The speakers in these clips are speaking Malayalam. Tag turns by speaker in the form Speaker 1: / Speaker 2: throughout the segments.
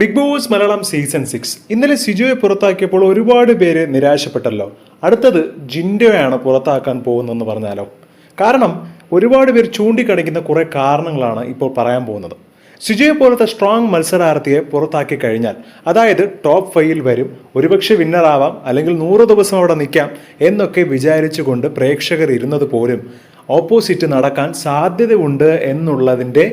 Speaker 1: Big boss Malayalam season six ഇന്നലെ സിജോയെ പുറത്താക്കിയപ്പോൾ ഒരുപാട് പേര് നിരാശപ്പെട്ടല്ലോ. അടുത്തത് ജിൻഡോയാണ് പുറത്താക്കാൻ പോകുന്നതെന്ന് പറഞ്ഞാലോ. കാരണം ഒരുപാട് പേർ ചൂണ്ടിക്കാണിക്കുന്ന കുറേ കാരണങ്ങളാണ് ഇപ്പോൾ പറയാൻ പോകുന്നത്. സിജോയെ പോലത്തെ സ്ട്രോങ് മത്സരാർത്ഥിയെ പുറത്താക്കി കഴിഞ്ഞാൽ അതായത് ടോപ്പ് ഫൈവിൽ വരും ഒരുപക്ഷെ വിന്നറാവാം അല്ലെങ്കിൽ നൂറ് ദിവസം അവിടെ നിൽക്കാം എന്നൊക്കെ വിചാരിച്ചുകൊണ്ട് പ്രേക്ഷകർ ഇരുന്നത് പോലും ഓപ്പോസിറ്റ് നടക്കാൻ സാധ്യതയുണ്ട് എന്നുള്ളതിന്റെ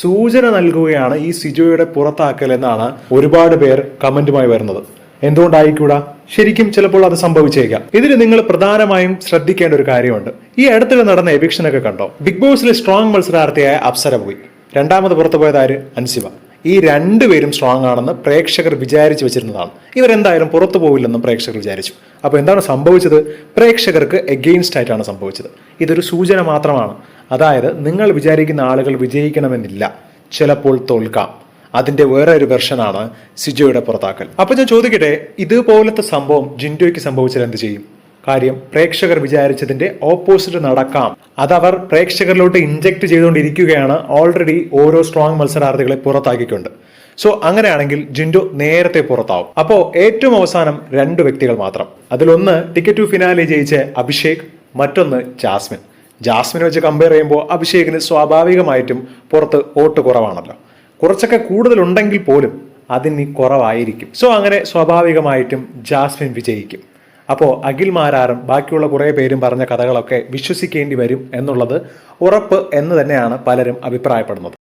Speaker 1: സൂചന നൽകുകയാണ് ഈ സിജോയുടെ പുറത്താക്കൽ എന്നാണ് ഒരുപാട് പേർ കമന്റുമായി വരുന്നത്. എന്തുകൊണ്ടായിക്കൂടാ ശരിക്കും ചിലപ്പോൾ അത് സംഭവിച്ചേക്കാം. ഇതിൽ നിങ്ങൾ പ്രധാനമായും ശ്രദ്ധിക്കേണ്ട ഒരു കാര്യമുണ്ട്. ഈ അടുത്തിടെ നടന്ന എവിക്ഷനൊക്കെ കണ്ടോ? ബിഗ് ബോസിലെ സ്ട്രോങ് മത്സരാർത്ഥിയായ അപ്സര പോയി. രണ്ടാമത് പുറത്തു പോയതാര് അൻസിബ. ഈ രണ്ടുപേരും സ്ട്രോങ് ആണെന്ന് പ്രേക്ഷകർ വിചാരിച്ചു വെച്ചിരുന്നതാണ്. ഇവരെന്തായാലും പുറത്തു പോവില്ലെന്നും പ്രേക്ഷകർ വിചാരിച്ചു. അപ്പോൾ എന്താണ് സംഭവിച്ചത്? പ്രേക്ഷകർക്ക് എഗെയിൻസ്റ്റ് ആയിട്ടാണ് സംഭവിച്ചത്. ഇതൊരു സൂചന മാത്രമാണ്. അതായത് നിങ്ങൾ വിചാരിക്കുന്ന ആളുകൾ വിജയിക്കണമെന്നില്ല. ചിലപ്പോൾ തോൽക്കാം. അതിന്റെ വേറെ ഒരു വെർഷനാണ് സിജോയുടെ പുറത്താക്കൽ. അപ്പോൾ ഞാൻ ചോദിക്കട്ടെ ഇതുപോലത്തെ സംഭവം ജിൻഡോയ്ക്ക് സംഭവിച്ചാൽ എന്ത് ചെയ്യും? കാര്യം പ്രേക്ഷകർ വിചാരിച്ചതിന്റെ ഓപ്പോസിറ്റ് നടക്കാം. അതവർ പ്രേക്ഷകരിലോട്ട് ഇൻജക്ട് ചെയ്തുകൊണ്ടിരിക്കുകയാണ് ഓൾറെഡി ഓരോ സ്ട്രോങ് മത്സരാർത്ഥികളെ പുറത്താക്കിക്കൊണ്ട്. സോ അങ്ങനെയാണെങ്കിൽ ജിൻഡോ നേരത്തെ പുറത്താവും. അപ്പോ ഏറ്റവും അവസാനം രണ്ട് വ്യക്തികൾ മാത്രം. അതിലൊന്ന് ടിക്കറ്റ് ടു ഫിനാലെ ജയിച്ച അഭിഷേക് മറ്റൊന്ന് ജാസ്മിൻ. ജാസ്മിനെ വെച്ച് കമ്പയർ ചെയ്യുമ്പോൾ അഭിഷേകിന് സ്വാഭാവികമായിട്ടും പുറത്ത് വോട്ട് കുറവാണല്ലോ. കുറച്ചൊക്കെ കൂടുതലുണ്ടെങ്കിൽ പോലും അതിന് കുറവായിരിക്കും. സോ അങ്ങനെ സ്വാഭാവികമായിട്ടും ജാസ്മിൻ വിജയിക്കും. അപ്പോൾ അഖിൽ മാരാറും ബാക്കിയുള്ള കുറേ പേരും പറഞ്ഞ കഥകളൊക്കെ വിശ്വസിക്കേണ്ടി വരും എന്നുള്ളത് ഉറപ്പ് എന്ന് തന്നെയാണ് പലരും അഭിപ്രായപ്പെടുന്നത്.